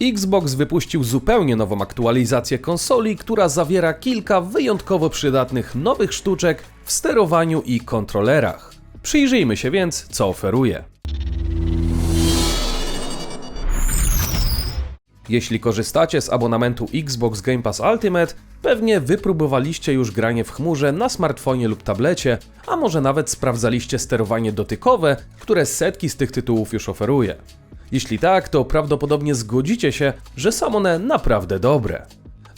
Xbox wypuścił zupełnie nową aktualizację konsoli, która zawiera kilka wyjątkowo przydatnych nowych sztuczek w sterowaniu i kontrolerach. Przyjrzyjmy się więc, co oferuje. Jeśli korzystacie z abonamentu Xbox Game Pass Ultimate, pewnie wypróbowaliście już granie w chmurze na smartfonie lub tablecie, a może nawet sprawdzaliście sterowanie dotykowe, które setki z tych tytułów już oferuje. Jeśli tak, to prawdopodobnie zgodzicie się, że są one naprawdę dobre.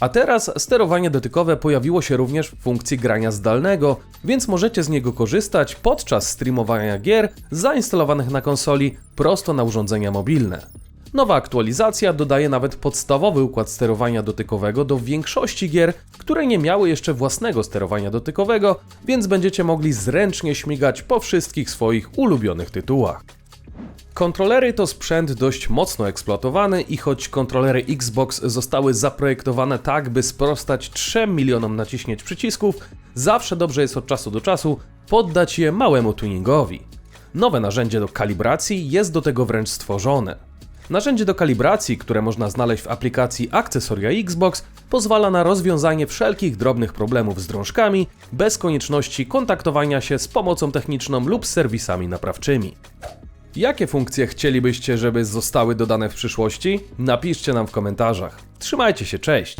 A teraz sterowanie dotykowe pojawiło się również w funkcji grania zdalnego, więc możecie z niego korzystać podczas streamowania gier zainstalowanych na konsoli prosto na urządzenia mobilne. Nowa aktualizacja dodaje nawet podstawowy układ sterowania dotykowego do większości gier, które nie miały jeszcze własnego sterowania dotykowego, więc będziecie mogli zręcznie śmigać po wszystkich swoich ulubionych tytułach. Kontrolery to sprzęt dość mocno eksploatowany i choć kontrolery Xbox zostały zaprojektowane tak, by sprostać 3 milionom naciśnięć przycisków, zawsze dobrze jest od czasu do czasu poddać je małemu tuningowi. Nowe narzędzie do kalibracji jest do tego wręcz stworzone. Narzędzie do kalibracji, które można znaleźć w aplikacji Akcesoria Xbox, pozwala na rozwiązanie wszelkich drobnych problemów z drążkami, bez konieczności kontaktowania się z pomocą techniczną lub serwisami naprawczymi. Jakie funkcje chcielibyście, żeby zostały dodane w przyszłości? Napiszcie nam w komentarzach. Trzymajcie się, cześć!